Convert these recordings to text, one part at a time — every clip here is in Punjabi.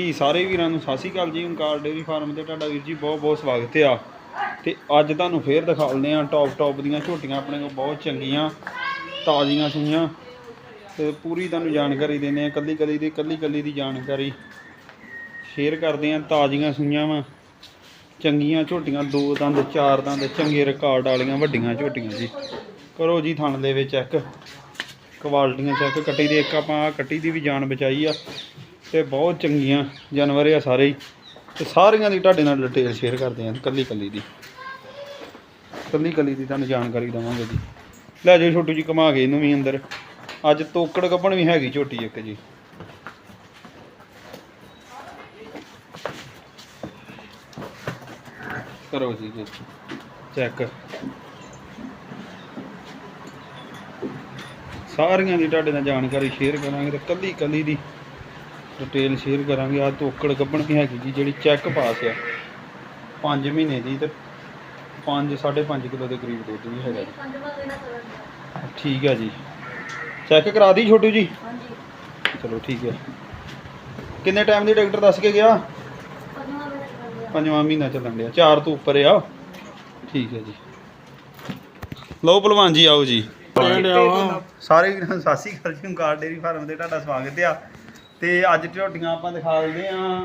ਜੀ, ਸਾਰੇ ਵੀਰਾਂ ਨੂੰ ਸਤਿ ਸ਼੍ਰੀ ਅਕਾਲ ਜੀ ਓਂਕਾਰ ਡੇਅਰੀ ਫਾਰਮ ਤੇ ਤੁਹਾਡਾ ਵੀਰ ਜੀ ਬਹੁਤ ਬਹੁਤ ਸਵਾਗਤ ਆ। ਤੇ ਅੱਜ ਤੁਹਾਨੂੰ ਫੇਰ ਦਿਖਾਉਂਦੇ ਆ ਟੌਪ ਟੌਪ ਦੀਆਂ ਝੋਟੀਆਂ ਆਪਣੇ ਕੋਲ ਬਹੁਤ ਚੰਗੀਆਂ, ਤਾਜ਼ੀਆਂ ਸੂਈਆਂ। ਤੇ ਪੂਰੀ ਤੁਹਾਨੂੰ ਜਾਣਕਾਰੀ ਦਿੰਦੇ ਆ, ਕੱਲੀ ਕੱਲੀ ਦੀ, ਕੱਲੀ ਕੱਲੀ ਦੀ ਜਾਣਕਾਰੀ। ਸ਼ੇਅਰ ਕਰਦੇ ਆ, ਤਾਜ਼ੀਆਂ ਸੂਈਆਂ ਵਾ। ਚੰਗੀਆਂ ਝੋਟੀਆਂ, ਦੋ ਦੰਦ, ਚਾਰ ਦੰਦ, ਚੰਗੇ ਰਿਕਾਰਡ ਵਾਲੀਆਂ, ਵੱਡੀਆਂ ਝੋਟੀਆਂ ਜੀ। ਕਰੋ ਜੀ ਥਣ ਦੇ ਵਿੱਚ ਚੈੱਕ ਕੁਆਲਟੀਆਂ ਚੈੱਕ ਕੱਟੀ ਦੇ ਇੱਕ ਆਪਾਂ, ਕੱਟੀ ਦੀ ਵੀ ਜਾਨ ਬਚਾਈ ਆ। ਤੇ ਬਹੁਤ ਚੰਗੀਆਂ ਜਾਨਵਰ ਆ ਸਾਰੇ ਹੀ। ਤੇ ਸਾਰੀਆਂ ਦੀ ਤੁਹਾਡੇ ਨਾਲ ਡਿਟੇਲ ਸ਼ੇਅਰ ਕਰਦੇ ਆਂ, ਕੱਲੀ ਕੱਲੀ ਦੀ। ਕੱਲੀ ਕੱਲੀ ਦੀ ਤੁਹਾਨੂੰ ਜਾਣਕਾਰੀ ਦਵਾਂਗੇ ਜੀ। ਲੈ ਜਾਓ ਛੋਟੂ ਜੀ, ਘੁਮਾ ਕੇ ਇਹਨੂੰ ਵੀ ਅੰਦਰ। ਅੱਜ ਤੋਕੜ ਗੱਬਣ ਵੀ ਹੈਗੀ ਝੋਟੀ ਇੱਕ ਜੀ। ਕਰੋ ਜੀ ਜੀ, ਚੈੱਕ। ਸਾਰੀਆਂ ਦੀ ਤੁਹਾਡੇ ਨਾਲ ਜਾਣਕਾਰੀ ਸ਼ੇਅਰ ਕਰਾਂਗੇ ਤੇ ਕੱਲੀ ਕੱਲੀ ਦੀ ਡਿਟੇਲ ਸ਼ੇਅਰ ਕਰਾਂਗੇ। ਆ ਤੋਕੜ ਗੱਬਣ ਵੀ ਹੈਗੀ ਜੀ ਜਿਹੜੀ ਚੈੱਕ ਪਾਸ ਆ। 5 ਮਹੀਨੇ ਦੀ ਤੇ 5 5.5 ਕਿਲੋ ਦੇ ਕਰੀਬ ਦੁੱਧ ਵੀ ਹੈਗਾ ਜੀ। ਠੀਕ ਹੈ ਜੀ। ਚੈੱਕ ਕਰਾ ਦੀ ਛੋਟੂ ਜੀ? ਚਲੋ ਠੀਕ ਹੈ ਕਿੰਨੇ ਟਾਈਮ ਦੀ ਡਾਕਟਰ ਦੱਸ ਕੇ ਗਿਆ? ਪੰਜਵਾਂ ਮਹੀਨਾ ਚੱਲਣ ਡਿਆ। ਚਾਰ ਤੋਂ ਉੱਪਰ ਆ। ਠੀਕ ਹੈ ਜੀ। ਲਓ ਭਲਵਾਨ ਜੀ ਆਓ ਜੀ। ਸਾਰੇ ਅਕਾਲ ਜੀ ਓਂਕਾਰ ਡੇਅਰੀ ਫਾਰਮ ਤੇ ਤੁਹਾਡਾ ਸਵਾਗਤ ਆ। ਤੇ ਅੱਜ ਝੋਟੀਆਂ ਆਪਾਂ ਦਿਖਾ ਦਿੰਦੇ ਆ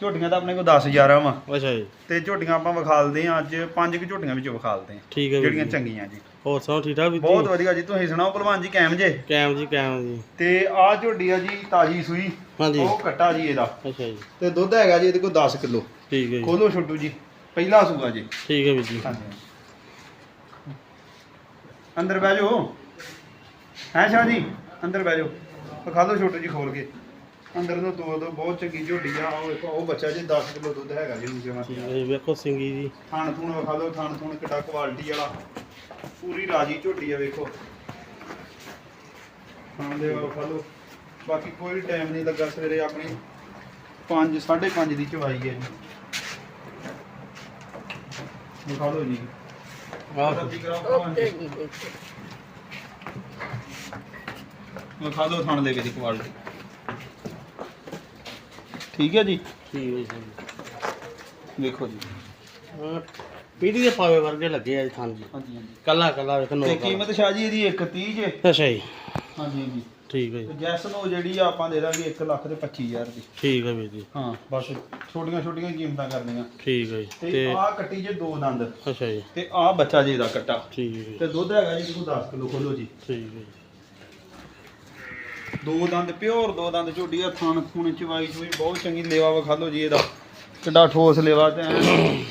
ਝੋਟੀਆਂ ਤਾਂ ਆਪਣੇ ਕੋਲ 10 11 ਵਾ। ਅੱਛਾ ਜੀ। ਤੇ ਝੋਟੀਆਂ ਆਪਾਂ ਵਿਖਾ ਦਿੰਦੇ ਆ ਅੱਜ ਪੰਜ ਕੁ ਝੋਟੀਆਂ ਵਿੱਚੋਂ ਵਿਖਾ ਦਿੰਦੇ ਆ ਠੀਕ ਹੈ ਜਿਹੜੀਆਂ। ਚੰਗੀਆਂ ਜੀ। ਹੋਰ ਸੁਣਾਓ ਠੀਕ ਠਾਕ ਵੀ ਬਹੁਤ ਵਧੀਆ ਜੀ। ਤੁਸੀਂ ਸੁਣਾਓ ਭਲਵਾਨ ਜੀ ਕੈਮ ਜੇ? ਕੈਮ ਜੀ ਕੈਮ ਜੀ। ਤੇ ਆਹ ਝੋਟੀ ਆ ਜੀ ਤਾਜੀ ਸੂਈ। ਹਾਂਜੀ। ਉਹ ਕੱਟਾ ਜੀ ਇਹਦਾ। ਅੱਛਾ ਜੀ। ਤੇ ਦੁੱਧ ਹੈਗਾ ਜੀ ਇਹਦੇ ਕੋਲ 10 ਕਿਲੋ। ਠੀਕ ਹੈ ਜੀ। ਖੋਲੋ ਛੋਟੂ ਜੀ ਪਹਿਲਾ ਸੂਆ ਜੀ। ਠੀਕ ਹੈ ਵੀਰ ਜੀ। ਅੰਦਰ ਬਹਿ ਜਾਓ। ਹੈ ਸ਼ਾਹ ਜੀ ਅੰਦਰ ਬਹਿ ਜਾਓ। ਵਿਖਾ ਲਓ ਛੋਟੂ ਜੀ ਖੋਲ ਕੇ। ਅੰਦਰ ਨੂੰ ਦੋ ਦੋ ਬਹੁਤ ਚੰਗੀ ਝੋਟੀ ਆ। ਉਹ ਵੇਖੋ ਉਹ ਬੱਚਾ ਜੀ 10 ਕਿਲੋ ਦੁੱਧ ਹੈਗਾ ਜੀ ਨੂੰ ਜਮਾ ਠੀਕ ਹੈ ਜੀ, ਵੇਖੋ ਸਿੰਗੀ ਜੀ। ਥਾਣ ਥੂਣ ਵਿਖਾ ਲਓ ਥਾਣ ਥੂਣ ਕਿੱਡਾ ਕੁਆਲਿਟੀ ਵਾਲਾ। ਪੂਰੀ ਰਾਜੀ ਝੋਟੀ ਆ ਵੇਖੋ। ਥਾਣ ਦੇ ਵਿਖਾ ਲਓ ਬਾਕੀ ਕੋਈ ਟਾਈਮ ਨਹੀਂ ਲੱਗਾ ਸਵੇਰੇ ਆਪਣੀ। 5 5:30 ਦੀ ਚਵਾਈ ਹੈ ਜੀ। ਵਿਖਾ ਲਓ ਜੀ। ਕਰਾਓ ਭਲਵਾਨ ਜੀ। ਵਿਖਾ ਲਓ ਥਣ ਦੇ ਵਿੱਚ ਕੁਆਲਿਟੀ ਠੀਕ ਹੈ ਜੀ? ਠੀਕ ਹੈ ਜੀ। ਵੇਖੋ ਜੀ। ਹਾਂ ਪੀੜੀ ਦੇ ਪਾਵੇ ਵਰਗੇ ਲੱਗੇ ਆ ਜੀ ਥਾਂ ਜੀ। ਹਾਂਜੀ ਹਾਂਜੀ। ਕੱਲਾ ਕੱਲਾ ਵੇਖ ਨੋ ਤੇ ਕੀਮਤ ਸ਼ਾਹ ਜੀ ਇਹਦੀ 130 ਜੇ? ਅੱਛਾ ਜੀ। ਹਾਂਜੀ ਹਾਂਜੀ। ਠੀਕ ਹੈ ਜੀ। ਜੈਸ ਨੂੰ ਜਿਹੜੀ ਆ ਆਪਾਂ ਦੇ ਦਾਂਗੇ 1 ਲੱਖ ਤੇ 25000 ਦੀ। ਠੀਕ ਹੈ ਵੀਰ ਜੀ। ਹਾਂ ਬਸ ਛੋਟੀਆਂ ਛੋਟੀਆਂ ਕੀਮਤਾਂ ਕਰਨੀਆਂ। ਠੀਕ ਹੈ ਜੀ। ਤੇ ਤੇ ਆਹ ਕੱਟੀ ਜੇ ਦੋ ਦੰਦ। ਅੱਛਾ ਜੀ। ਤੇ ਆਹ ਬੱਚਾ ਜੀ ਦਾ ਕੱਟਾ। ਠੀਕ ਹੈ ਜੀ। ਤੇ ਦੁੱਧ ਹੈਗਾ ਜੀ ਦੇਖੋ 10 ਕਿਲੋ ਖੋਲੋ ਜੀ। ਠੀਕ ਹੈ ਜੀ। ਦੋ ਦੰਦ ਪਿਓਰ ਦੋ ਦੰਦ ਝੋਡੀ ਆ ਥਣ ਥੁਣ ਚਵਾਈ ਚੂਈ ਬਹੁਤ ਚੰਗੀ ਲੇਵਾ ਵਿਖਾ ਲਓ ਜੀ ਇਹਦਾ। ਕਿੱਡਾ ਠੋਸ ਲੇਵਾ ਤੇ ਐਨ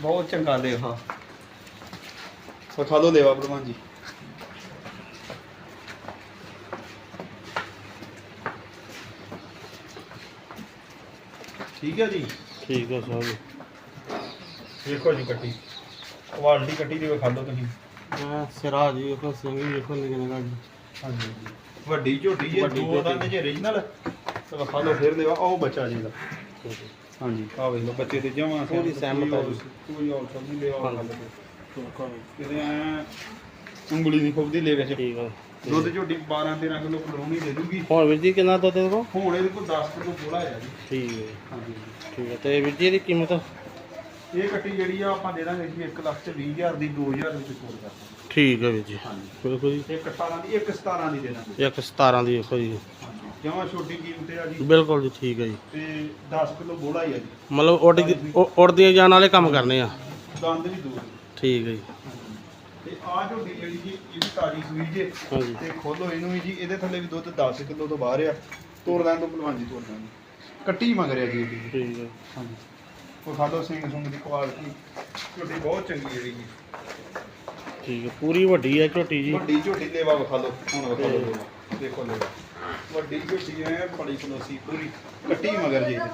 ਬਹੁਤ ਚੰਗਾ ਲੇਵਾ। ਵਿਖਾ ਲਓ ਲੇਵਾ ਪ੍ਰਮਾਨ ਜੀ। ਠੀਕ ਹੈ ਜੀ? ਠੀਕ ਹੈ ਸਾਹਿਬ ਜੀ ਦੇਖੋ ਜੀ ਕੱਟੀ। ਕੁਆਲਿਟੀ ਕੱਟੀ ਦੀ ਵਿਖਾ ਲਓ ਤੁਸੀਂ। ਸਿਰਾ ਜੀ ਵੇਖੋ ਸਿੰਗੀ ਵੇਖੋ ਨਿਕਲ ਨਿਕਲ ਜੀ। ਹਾਂਜੀ। ਵੱਡੀ ਝੋਟੀ ਜੇ ਵੱਡੀ ਦੋ ਦੰਦ ਜੇ origignal ਤੇ ਵਿਖਾ ਲਓ ਫਿਰ ਲੇਵਾ ਉਹ ਬੱਚਾ ਜੀ ਦਾ ਹਾਂਜੀ। ਆ ਵੇਖ ਲਓ ਬੱਚੇ ਤੇ ਜਮਾਂ ਪੂਰੀ ਸਹਿਮਤ ਆ ਜੀ। ਕੋਈ ਹੋਰ ਨਹੀਂ ਲਿਆ। ਹਾਂਜੀ। ਵੇਖੋ ਜੀ। ਕਿਤੇ ਐ ਉਂਗਲੀ ਦੀ ਖੁੱਬਦੀ ਲੈ ਵਿੱਚ ਠੀਕ ਹੈ ਦੁੱਧ ਝੋਟੀ 12 13 ਕਿਲੋ ਕਲੋਣੀ ਦੇ ਦੂਗੀ। ਹੁਣ ਵੀਰ ਜੀ ਕਿੰਨਾ ਦੁੱਧ ਦੇਖੋ ਹੁਣ ਇਹਦੇ ਕੋਲ 10 ਕਿਲੋ ਬੋਲਾ ਹੈ ਜੀ। ਠੀਕ ਹੈ ਹਾਂਜੀ। ਠੀਕ ਹੈ ਤੇ ਵੀਰ ਜੀ ਇਹਦੀ ਕੀਮਤ? ਇਹ ਕੱਟੀ ਜਿਹੜੀ ਆ ਆਪਾਂ ਦੇ ਦਾਂਗੇ ਜੀ 1 ਲੱਖ ਤੇ 20000 ਦੀ 2000 ਵਿੱਚ ਛੋੜ ਕਰ ਦਾਂਗੇ। ਠੀਕ ਹੈ ਵੀਰ ਜੀ। ਹਾਂਜੀ। ਬਿਲਕੁਲ ਜੀ। ਇੱਕ 18 ਦੀ ਇੱਕ 17 ਦੀ ਦੇ ਦਾਂਗੇ। ਇੱਕ 17 ਦੀ ਵੇਖੋ ਜੀ। ਜਮਾਂ ਛੋਟੀ ਕੀਮਤ ਆ ਜੀ। ਬਿਲਕੁਲ ਜੀ ਠੀਕ ਹੈ ਜੀ। ਤੇ 10 ਕਿਲੋ ਬੋਲਾ ਹੀ ਆ ਜੀ। ਮਤਲਬ ਉੱਡ ਉੜਦੀਆਂ ਜਾਣ ਵਾਲੇ ਕੰਮ ਕਰਨੇ ਆ। ਦੰਦ ਵੀ ਦੂਰ ਠੀਕ ਹੈ ਜੀ। ਤੇ ਆ ਝੋਟੀ ਜਿਹੜੀ ਜੀ ਇਹ ਵੀ ਤਾਜੀ ਸੂਈ ਜੇ ਹਾਂਜੀ। ਤੇ ਖੋਲੋ ਇਹਨੂੰ ਵੀ ਜੀ ਇਹਦੇ ਥੱਲੇ ਵੀ ਦੁੱਧ 10 ਕਿਲੋ ਤੋਂ ਬਾਹਰ ਆ। ਤੋੜ ਲੈਣ ਤੋਂ ਭਲਵਾਨ ਜੀ ਤੋੜ ਲੈਣ। ਕੱਟੀ ਮੰਗ ਰਿਹਾ ਜੀ ਠੀਕ ਹੈ। ਹਾਂਜੀ। ਉਹ ਖਾਲੋ ਸਿੰਘ ਸੁੰਗ ਦੀ ਕੁਆਲਿਟੀ ਝੋਟੀ ਬਹੁਤ ਚੰਗੀ ਜਿਹੜੀ ਜੀ। ਠੀਕ ਹੈ ਪੂਰੀ ਵੱਡੀ ਹੈ ਝੋਟੀ ਜੀ। ਵੱਡੀ ਝੋਟੀ ਲੇਵਾ ਵਿਖਾ ਲਓ ਹੁਣ ਵਿਖਾ ਲਓ ਦੇਖੋ ਲੇਵਾ ਵੱਡੀ ਝੋਟੀ ਐ ਬੜੀ ਖਲੋਸੀ ਪੂਰੀ ਕੱਟੀ ਮਗਰ ਜੀ। ਹਾਂ।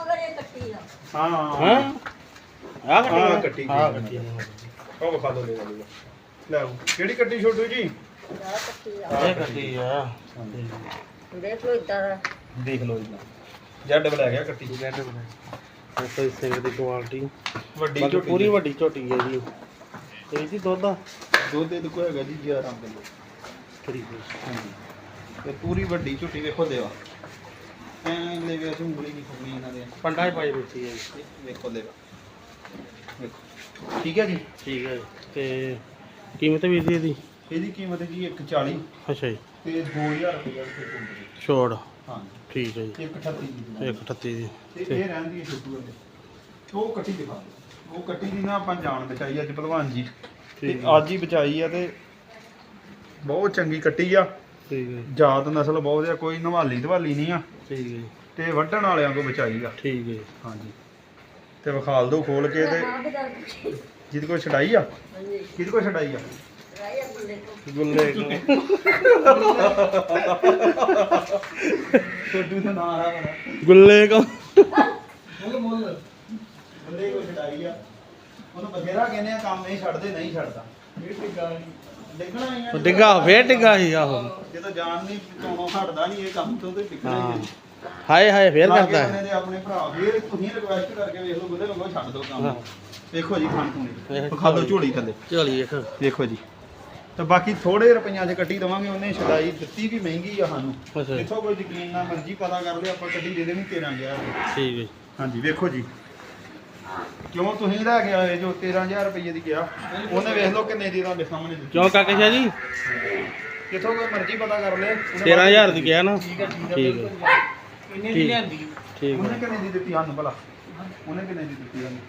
ਹਾਂ? ਹਾਂ ਆ ਕੱਟੀ ਹਾਂ, ਹੈ? ਕੱਟੀ। ਹਾਂ ਕੱਟੀ ਹੈ। ਉਹ ਵਿਖਾ ਲਓ ਲੇਵਾ ਲੇਵਾ ਲੈ ਕਿਹੜੀ ਕੱਟੀ ਛੋਟੂ ਜੀ? ਇਹ ਕੱਟੀ ਆ। ਦੇਖ ਲੋ ਇਦਾਂ ਦੇਖ ਲਓ ਜੀ ਜੱਡ ਬਲਾ ਗਿਆ ਕੱਟੀ। ਦੇਖੋ ਇਸ ਸਿੰਘ ਦੀ ਕੁਆਲਿਟੀ ਵੱਡੀ ਬਾਕੀ ਝੋਟੀ ਪੂਰੀ ਵੱਡੀ ਝੋਟੀ ਹੈ ਜੀ। ਤੇ ਜੀ ਦੁੱਧ ਦੁੱਧ ਦੇ ਕੋ ਹੈਗਾ ਜੀ 11 ਕਿਲੋ। ਹੈ ਹਾਂਜੀ। ਤੇ ਪੂਰੀ ਵੱਡੀ ਝੋਟੀ ਵੇਖੋ ਦੇਵਾ। ਐਂ ਲੈਵੇ ਅਸੀਂ ਉਂਗਲੀ ਨਹੀਂ ਖੁੱਲਣੀ ਇਹਨਾਂ ਦੇ। ਪੰਡਾ ਹੀ ਪਾਈ ਬੈਠੀ ਹੈ ਜੀ। ਵੇਖੋ ਲੈਵਾ ਵੇਖੋ। ਠੀਕ ਹੈ ਜੀ? ਠੀਕ ਹੈ ਤੇ ਕੀਮਤ ਵੀਰ ਜੀ ਇਹਦੀ? ਇਹਦੀ ਕੀਮਤ ਜੀ 140 ਅੱਛਾ ਜੀ। ਤੇ 2000 ਰੁਪਏ ਦੀ ਛੋੜ। ਹਾਂ ਠੀਕ ਹੈ ਜੀ। 138 ਦੀ 138 ਦੀ। ਤੇ ਇਹ ਰਹਿੰਦੀ ਹੈ ਛੋਟੂ ਵਾਲੇ। ਉਹ ਕੱਟੀ ਦਿਖਾ ਦਿਓ। ਉਹ ਕੱਟੀ ਦੀ ਨਾ ਆਪਾਂ ਜਾਨ ਬਚਾਈ ਅੱਜ ਭਲਵਾਨ ਜੀ। ਤੇ ਠੀਕ ਹੈ। ਅੱਜ ਹੀ ਬਚਾਈ ਆ ਤੇ ਬਹੁਤ ਚੰਗੀ ਕੱਟੀ ਆ। ਠੀਕ ਹੈ। ਜਾਤ ਨਸਲ ਬਹੁਤ ਆ ਕੋਈ ਨਵਾਲੀ ਧਵਾਲੀ ਨਹੀਂ ਆ। ਠੀਕ ਹੈ ਜੀ। ਤੇ ਵੱਢਣ ਵਾਲਿਆਂ ਕੋ ਬਚਾਈ ਆ। ਠੀਕ ਹੈ ਜੀ। ਹਾਂਜੀ। ਤੇ ਵਿਖਾਲ ਦੋ ਖੋਲ ਕੇ ਤੇ ਹਾਂਜੀ ਜਿਹਦੇ ਕੋਲ ਛਡਾਈ ਆ। ਕਿਹਦੇ ਕੋਲ ਛਡਾਈ ਆ। ਤੋਂ ਗੁੱਲੇ ਛੋਟੂ ਦਾ ਨਾਮ ਆ ਬੜਾ ਗੁੱਲੇ ਕੋ ਮੁੱਲ ਮੁੱਲ। ਬੰਦੇ ਕੋਲ ਛਡਾਈ ਆ। ਉਹਨੂੰ ਬਥੇਰਾ ਕਹਿੰਦੇ ਆ ਕੰਮ ਨਹੀਂ ਛੱਡਦੇ ਨਹੀਂ ਛੱਡਦਾ। ਡਿੱਗਣਾ ਹੀ ਆ। ਡਿੱਗਾ ਫੇਰ ਡਿੱਗਾ ਸੀ ਆਹੋ। ਜਦੋਂ ਜਾਨ ਨਹੀਂ ਤੋਣੋਂ ਹਟਦਾ ਨਹੀਂ ਇਹ ਕੰਮ ਤੋਂ ਤੇ ਡਿੱਗਣਾ ਹਾਂ ਹੀ। ਹਾਏ ਹਾਏ ਫੇਰ ਕਰਦਾ। ਬੰਦੇ ਹੈ ਦੇ ਆਪਣੇ ਭਰਾ ਫੇਰ ਤੁਸੀਂ ਰਿਕੁਐਸਟ ਕਰਕੇ ਵੇਖ ਲਓ ਬੁੱਲੇ ਲੰਗੋ ਛੱਡ ਦਿਓ ਕੰਮ। ਹਾਂ। ਵੇਖੋ ਜੀ ਖਾਣ ਝੋਲੀ ਥੱਲੇ। ਚਲੀ ਵੇਖ। ਦੇਖੋ ਜੀ। ਤੇ ਬਾਕੀ ਥੋੜੇ ਰੁਪਈਆਂ 'ਚ ਕੱਟੀ ਦਵਾਂਗੇ ਉਹਨੇ ਛਡਾਈ ਦਿੱਤੀ ਵੀ ਮਹਿੰਗੀ ਆ ਸਾਨੂੰ। ਅੱਛਾ। ਜਿੱਥੋਂ ਕੋਈ ਯਕੀਨ ਨਾ ਮਰਜ਼ੀ ਪਤਾ ਕਰ ਲਿਓ ਆਪਾਂ ਕੱਟੀ ਦੇ ਦੇਣੀ 13000 ਠੀਕ ਹੈ ਜੀ। ਹਾਂਜੀ ਵੇਖੋ ਜੀ। ਕਿਉਂ ਤੁਸੀਂ ਲੈ ਕੇ ਆਏ ਜੋ 13000 ਰੁਪਏ ਦੀ ਗਿਆ ਉਹਨੇ ਵੇਖ ਲਓ ਕਿੰਨੇ ਦੀ ਤੁਹਾਡੇ ਸਾਹਮਣੇ ਦਿੱਤੀ। ਕਿਉਂ ਕਾਕੇ ਸ਼ਾਹ ਜੀ? ਜਿੱਥੋਂ ਕੋਈ ਮਰਜ਼ੀ ਪਤਾ ਕਰ ਲੈ 13000 ਦੀ ਕਿਹਾ ਨਾ? ਠੀਕ ਹੈ ਠੀਕ ਹੈ ਠੀਕ। ਹੈ। ਇੰਨੇ ਦੀ ਲਿਆਂਦੀ? ਠੀਕ ਉਹਨੇ ਹੈ ਕਿੰਨੇ ਦੀ ਦਿੱਤੀ ਸਾਨੂੰ ਭਲਾ ਉਹਨੇ ਕਿੰਨੇ ਦੀ ਦਿੱਤੀ ਸਾਨੂੰ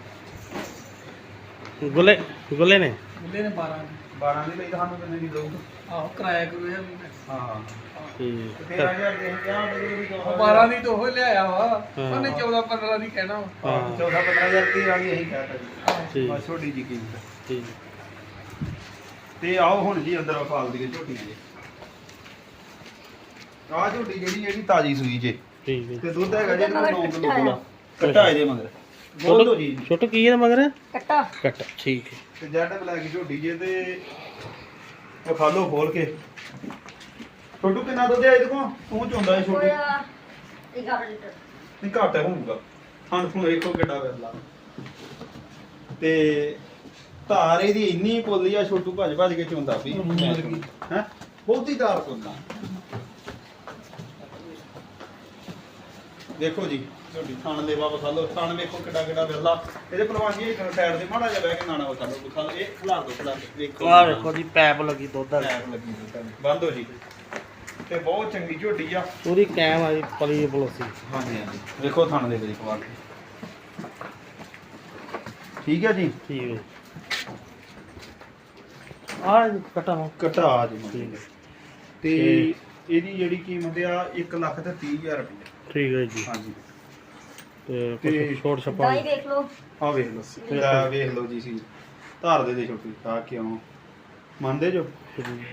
ਗੁੱਲੇ ਗੁੱਲੇ ਨੇ? ਮੁੱਲੇ ਨੇ 12 12 ਦੀ ਲਈ ਤਾਂ ਸਾਨੂੰ ਕਿੰਨੇ ਦੀ ਦਊਗਾ? ਆਹੋ ਕਿਰਾਇਆ ਕਰੂਆ ਹਾਂ? ਠੀਕ। 13000 ਦੇ ਕਿਹਾ ਡਿਲੀਵਰੀ ਤੋਂ 12 ਦੀ ਤਾਂ ਉਹ ਲਿਆਇਆ ਵਾ। ਉਹਨੇ 14 15 ਦੀ ਕਹਿਣਾ ਵਾ। ਹਾਂ। 14 15000 ਦੀ ਵਾਲੀ ਅਸੀਂ ਕਹਿਤਾ ਜੀ। ਬਸ ਛੋਟੀ ਜੀ ਕੀਮਤ। ਠੀਕ। ਤੇ ਆਓ ਹੁਣ ਜੀ ਅੰਦਰ ਫਾਲ ਦੀਆਂ ਝੋਟੀਆਂ ਜੀ। ਆਹ ਝੋਟੀ ਜਿਹੜੀ ਜਿਹੜੀ ਤਾਜੀ ਸੂਈ ਜੇ। ਠੀਕ ਤੇ ਦੁੱਧ ਹੈਗਾ ਜੇ ਉਹਦੇ ਮਗਰ 9 ਕਿਲੋ ਕੱਟਾ ਕੋਲਾ ਕੱਟਾ ਇਹਦੇ ਮਗਰ। ਬੋਲ ਦੋ ਜੀ। ਛੋਟੂ ਕੀ ਹੈ ਮਗਰ? ਕੱਟਾ। ਕੱਟ ਠੀਕ ਹੈ। ਤੇ ਜੈਡ ਬਲੈਕ ਝੋਟੀ ਜੇ ਤੇ ਇਹ ਲਓ ਖੋਲ ਕੇ। ਛੋਟੂ ਕਿੰਨਾ ਦੁੱਧ ਹੈ ਇਹਦੇ ਕੋਲ? ਤੂੰ ਚੋਂਦਾ ਹੈ ਛੋਟੂ। ਹੋਇਆ 11 ਲੀਟਰ। ਨਹੀਂ ਘੱਟ ਹੋਊਗਾ। ਥਣ ਥਣ ਵੇਖੋ ਕਿੱਡਾ ਵੇਲਾ। ਤੇ ਧਾਰ ਇਹਦੀ ਇੰਨੀ ਪੋਲੀ ਆ ਛੋਟੂ ਭੱਜ ਭੱਜ ਕੇ ਚੋਂਦਾ ਵੀ ਹੈ? ਬਹੁਤੀ ਧਾਰ ਪੋਲਾ ਦੇਖੋ ਜੀ। ਛੋਟੀ ਥਣ ਦੇ ਬਾਬਾ ਖਾ ਲਓ। ਥਣ ਵੇਖੋ ਕਿੱਡਾ ਕਿੱਡਾ ਵੇਲਾ ਇਹਦੇ ਪਲਵਾਨੀ ਇੱਕ ਸਾਈਡ ਤੇ ਮਾੜਾ ਜਿਹਾ ਬਹਿ ਕੇ ਨਾਣਾ ਵਿਖਾ ਲਓ ਵਿਖਾ ਲਓ। ਇਹ ਖੁਲਾ ਦੋ ਖੁਲਾ ਦਿਓ, ਵੇਖੋ। ਆਹ ਵੇਖੋ ਜੀ ਪੈਪ ਲੱਗੀ ਦੁੱਧ ਵਾਲੀ। ਟਾਇਰ ਲੱਗੀ ਹੋਈ ਤੁਹਾਨੂੰ। ਬੰਦ ਹੋ ਜੀ। ਤੇ ਬਹੁਤ ਚੰਗੀ ਝੋਟੀ ਆ। ਪੂਰੀ ਕੈਮ ਆ ਜੀ ਪਲੀ ਬਲੋਸੀ ਹਾਂਜੀ ਹਾਂਜੀ। ਵੇਖੋ ਥਣ ਦੇ ਵਿੱਚ ਕੁਆਲਿਟੀ ਠੀਕ ਹੈ ਜੀ? ਠੀਕ ਹੈ ਆ ਕਟਾ ਨੂੰ ਕਟਾ ਆ ਜੀ। ਠੀਕ ਮਤਲਬ। ਹੈ ਤੇ ਤੇ- ਇਹਦੀ ਜਿਹੜੀ ਕੀਮਤ ਆ 1 ਲੱਖ ਤੇ 30000 ਰੁਪਏ ਠੀਕ ਹੈ ਜੀ। ਹਾਂਜੀ। ਤੇ ਤੇ- ਕੁਛ ਛੋਟ ਛਪਾ ਦਾਈ ਦੇਖ ਲਓ। ਆ ਵੇਖ ਲਓ ਲੈ ਵੇਖ ਲਓ ਜੀ ਸੀ। ਧਾਰ ਦੇ ਦੇ ਛੋਟੀ ਆ ਕਿਉਂ? ਮੰਨਦੇ ਜੋ?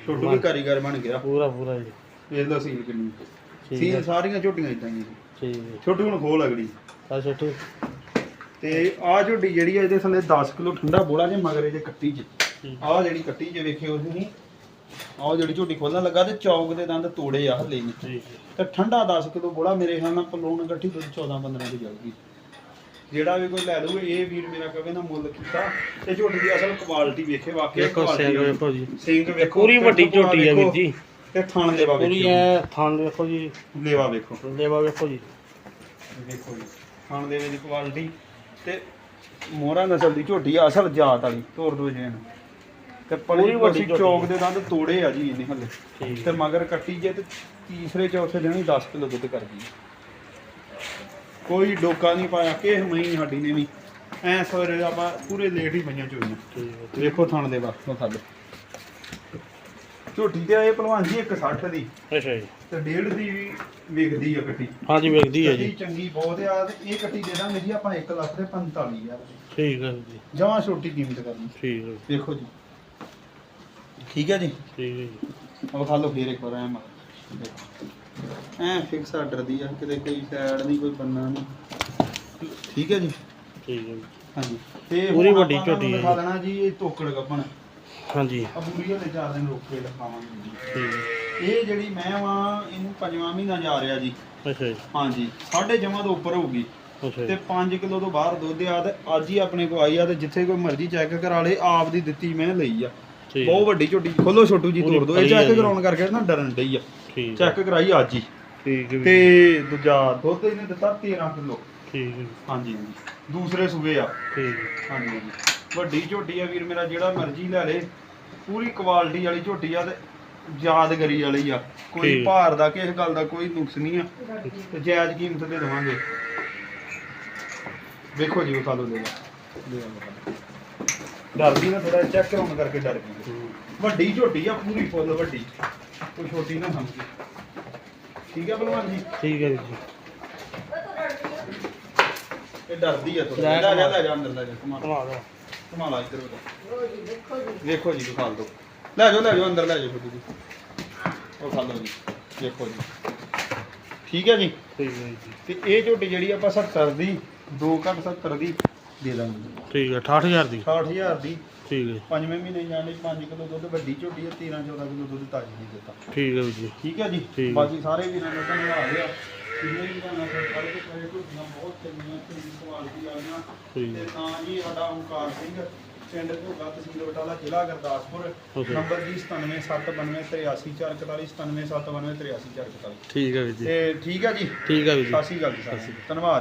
ਛੋਟੂ ਵੀ ਕਾਰੀਗਰ ਬਣ ਗਿਆ। ਪੂਰਾ ਪੂਰਾ ਜੀ। ਵੇਖ ਲਓ ਸੀਲ ਕਿੰਨੀ। ਠੀਕ ਸੀਲ ਹੈ। ਸਾਰੀਆਂ ਝੋਟੀਆਂ ਇਦਾਂ ਹੀ ਆ। ਜੀ। ਠੀਕ ਹੈ। ਛੋਟੂ ਹੁਣ ਖੋਲ ਅਗਲੀ। ਆ ਛੋਟੂ। ਤੇ ਆ ਝੋਟੀ ਜਿਹੜੀ ਆ ਇਹਦੇ ਥੱਲੇ 10 ਕਿਲੋ ਠੰਡਾ ਬੋਲਾ ਜੇ ਮਗਰ ਇਹਦੇ ਕੱਟੀ ਚ। ਠੀਕ। ਆਹ ਜਿਹੜੀ ਕੱਟੀ ਜੇ ਵੇਖਿਓ ਤੁਸੀਂ। ਆਹ ਜਿਹੜੀ ਝੋਟੀ ਖੋਲਣ ਲੱਗਾ ਤੇ ਚੌਕ ਦੇ ਦੰਦ ਤੋੜੇ ਆ ਹਲੇ ਹੈ। ਤੇ ਠੰਡਾ 10 ਕਿਲੋ ਬੋਲਾ ਮੇਰੇ ਖਿਆਲ ਨਾਲ ਪਲੂਣ ਇਕੱਠੀ ਦੁੱਧ 14 15 ਦੀ ਜਾਊਗੀ। ਜਿਹੜਾ ਵੀ ਕੋਈ ਲੈ ਲਊ ਇਹ ਵੀਰ ਮੇਰਾ ਕਵੇ ਨਾ ਮੁੱਲ ਕੀਤਾ। ਤੇ ਝੋਟੀ ਦੀ ਅਸਲ ਕੁਆਲਿਟੀ ਵੇਖੇ ਵਾਕਿਆ ਵੇਖੋ ਸਿੰਘ ਵੇਖੋ ਜੀ। ਸਿੰਘ ਵੇਖੋ ਪੂਰੀ ਵੱਡੀ ਪੂਰਾ ਝੋਟੀ ਆ ਵੀਰ ਜੀ। ਤੇ ਥਣ ਲੇਵਾ ਪੂਰੀ ਵੇਖੋ ਐ ਥਾਂ ਵੇਖੋ ਜੀ। ਲੇਵਾ ਵੇਖੋ। ਲੇਵਾ ਵੇਖੋ ਜੀ। ਵੇਖੋ ਜੀ। ਥਣ ਦੇ ਵਿੱਚ ਕੁਆਲਿਟੀ ਤੇ ਮੋਹਰਾ ਨਸਲ ਦੀ ਝੋਟੀ ਆ ਅਸਲ ਜਾਤ ਵਾਲੀ ਤੋਰ ਦੋ ਜੇ ਤੇ ਪੂਰੀ ਵੱਡੀ। ਚੌਕ ਦੇ ਦੰਦ ਤੋੜੇ ਆ ਜੀ ਇਹਨੇ ਹੱਲੇ। ਤੇ ਮਗਰ ਕੱਟੀ ਜੇ ਤੇ ਤੀਸਰੇ ਚੌਥੇ ਦਿਨ ਹੀ 10 ਕਿਲੋ ਦੁੱਧ ਕਰ ਗਈ। ਕੋਈ ਡੋਕਾ ਨਹੀਂ ਪਾਇਆ ਕਿਸੇ ਮਹੀਂ ਸਾਡੀ ਨੇ ਵੀ। ਐ ਸਵੇਰੇ ਆਪਾਂ ਪੂਰੇ ਲੇਟ ਹੀ ਪਈਆਂ ਚੋਈਆਂ ਵੇਖੋ ਥਣ ਦੇ ਵਾਸਤੋਂ ਥੱਲੇ ਝੋਟੀ ਤੇ ਇਹ ਭਲਵਾਨ ਜੀ 160 ਦੀ। ਅੱਛਾ ਜੀ। ਤੇ ਡੇਢ ਦੀ ਵੀ ਵਿਕਦੀ ਆ ਕੱਟੀ। ਹਾਂਜੀ ਵੇਖਦੀ ਹੈ ਜੀ। ਚੰਗੀ ਬਹੁਤ ਆ ਤੇ ਇਹ ਕੱਟੀ ਦੇ ਦਾਂਗੇ ਜੀ ਆਪਾਂ 1 ਲੱਖ ਤੇ 45000 ਦੀ ਠੀਕ ਹੈ ਜੀ। ਜਮਾਂ ਛੋਟੀ ਕੀਮਤ ਕਰਨੀ। ਠੀਕ ਹੈ ਵੇਖੋ ਜੀ। ਠੀਕ ਹੈ ਜੀ? ਠੀਕ ਹੈ ਜੀ। ਉਹ ਖਾ ਲਓ ਫੇਰ ਇੱਕ ਵਾਰ ਐ ਮਗਰ ਐ ਫਿਕਸ ਆਰਡਰ ਦੀ ਆ ਕਿਤੇ ਕੋਈ ਸਾਈਡ ਨਹੀਂ ਕੋਈ ਬੰਨਾ ਨਹੀਂ। ਠੀਕ ਹੈ ਜੀ? ਠੀਕ ਹੈ ਜੀ। ਹਾਂਜੀ। ਤੇ ਪੂਰੀ ਵੱਡੀ ਝੋਟੀ ਹੈ ਜੀ। ਇਹ ਤੋਕੜ ਗੱਪਣ। ਹਾਂਜੀ। ਅਬੂਰੀ ਹਲੇ ਚਾਰ ਦਿਨ ਰੁਕ ਕੇ ਦਿਖਾਵਾਂਗੇ ਜੀ। ਠੀਕ ਹੈ ਇਹ ਜਿਹੜੀ ਮੈਂ ਵਾਂ ਇਹਨੂੰ ਪੰਜਵਾਂ ਮਹੀਨਾ ਜਾ ਰਿਹਾ ਜੀ। ਅੱਛਾ ਜੀ। ਹਾਂਜੀ। ਸਾਢੇ ਜਮਾਂ ਤੋਂ ਉੱਪਰ ਹੋਊਗੀ। ਤੇ ਜੀ। 5 ਕਿਲੋ ਤੋਂ ਬਾਹਰ ਦੁੱਧ ਆ ਤੇ ਅੱਜ ਹੀ ਆਪਣੇ ਕੋ ਆਈ ਆ ਤੇ ਜਿੱਥੇ ਕੋਈ ਮਰਜ਼ੀ ਚੈੱਕ ਕਰਾ ਲੇ ਆਪ ਦੀ ਦਿੱਤੀ ਮੈਂ ਲਈ ਆ। ਠੀਕ ਬਹੁਤ ਵੱਡੀ ਝੋਟੀ ਖੋਲੋ ਛੋਟੂ ਜੀ ਤੋੜ ਦੋ ਇਹ ਚੈੱਕ। ਕਰਾਉਣ ਕਰਕੇ ਨਾ ਡਰਨ ਡਈ ਆ। ਠੀਕ ਚੈੱਕ ਕਰਾਈ ਅੱਜ ਹੀ। ਠੀਕ ਤੇ ਦੂਜਾ ਦੁੱਧ ਇਹਨੇ ਦਿੱਤਾ 13 ਕਿਲੋ। ਠੀਕ ਹਾਂਜੀ ਹਾਂਜੀ। ਦੂਸਰੇ ਸੂਬੇ ਆ। ਠੀਕ ਹਾਂਜੀ ਹਾਂਜੀ। ਵੱਡੀ ਝੋਟੀ ਆ ਵੀਰ ਮੇਰਾ ਜਿਹੜਾ ਮਰਜ਼ੀ ਲੈ ਲੇ। ਪੂਰੀ ਕੁਆਲਿਟੀ ਵਾਲੀ ਝੋਟੀ ਆ ਤੇ ਯਾਦਗਰੀ ਵਾਲੀ ਆ। ਕੋਈ। ਭਾਰ ਦਾ ਕਿਸੇ ਗੱਲ ਦਾ ਕੋਈ ਨੁਕਸ ਨਹੀਂ ਆ। ਤੇ ਜਾਇਜ਼ ਕੀਮਤ ਤੇ ਦੇਵਾਂਗੇ। ਵੇਖੋ ਜੀ ਉਹ ਕਾਲੋ ਦੇ ਡਰਦੀ ਨਾ ਥੋੜਾ ਚੈੱਕ ਕਰਾਉਣ ਕਰਕੇ ਡਰ ਗਈ। ਵੱਡੀ ਝੋਟੀ ਆ ਪੂਰੀ ਫੁੱਲ ਵੱਡੀ। ਕੋਈ ਛੋਟੀ ਨਾ ਸਮਝੀ ਠੀਕ ਹੈ ਬਲਵਾਨ ਜੀ? ਠੀਕ ਹੈ ਜੀ। ਇਹ ਡਰਦੀ ਆ ਥੋੜਾ ਲੈ ਲੈ ਜਾ। ਲੈ ਜਾ ਅੰਦਰ ਲੈ ਜਾ ਕਮਾ ਲਾ ਇੱਧਰ ਲੋ ਜੀ ਦੇਖੋ ਜੀ। ਵੇਖੋ ਜੀ ਦਿਖਾ ਦਿਓ। ਲੈ ਜਾਓ ਲੈ ਜਾਓ ਅੰਦਰ ਲੈ ਜਾਓ ਛੋਟੀ ਜੀ। ਉਹ ਖਾ ਲਓ ਜੀ। ਦੇਖੋ ਜੀ। ਠੀਕ ਹੈ ਜੀ? ਠੀਕ ਹੈ ਜੀ। ਤੇ ਇਹ ਝੋਟੀ ਜਿਹੜੀ ਆਪਾਂ 70 ਦੀ 2 ਘੱਟ 70 ਦੀ ਦੇ ਦਾਂਗੇ। ਜੀ। ਠੀਕ ਹੈ 68000 ਦੀ। 60000 ਦੀ। ਠੀਕ ਹੈ। ਪੰਜਵੇਂ ਮਹੀਨੇ ਜਾਣੇ 5 ਕਿਲੋ ਦੁੱਧ ਵੱਡੀ ਝੋਟੀ ਹੈ 13 14 ਕਿਲੋ ਦੁੱਧ ਤਾਜੀ ਨਹੀਂ ਦਿੱਤਾ। ਠੀਕ ਹੈ ਵੀਰ ਜੀ। ਠੀਕ ਹੈ ਜੀ? ਠੀਕ। ਬਾਕੀ ਸਾਰੇ ਵੀਰਾਂ ਦਾ ਧੰਨਵਾਦ ਆ ਜਿੰਨੇ ਵੀ ਤੁਹਾਨੂੰ ਸਰਕਾਰ ਦੇ ਕੋਲ ਝੋਟੀਆਂ ਬਹੁਤ ਚੰਗੀਆਂ ਚੰਗੀ ਕੁਆਲਿਟੀ ਵਾਲੀਆਂ। ਠੀਕ ਤੇ ਹੈ। ਤਾਂ ਜੀ ਸਾਡਾ ਓਮਕਾਰ ਸਿੰਘ ਪਿੰਡ ਘੋਗਾ ਤਹਿਸੀਲ ਬਟਾਲਾ ਜ਼ਿਲ੍ਹਾ ਗੁਰਦਾਸਪੁਰ. ਨੰਬਰ ਜੀ 9779384792 9779384792 ਠੀਕ ਹੈ ਵੀਰ ਜੀ। ਤੇ ਠੀਕ ਹੈ ਜੀ? ਠੀਕ ਹੈ ਵੀਰ ਜੀ। ਸਤਿ ਸ਼੍ਰੀ ਅਕਾਲ ਜੀ। ਧੰਨਵਾਦ।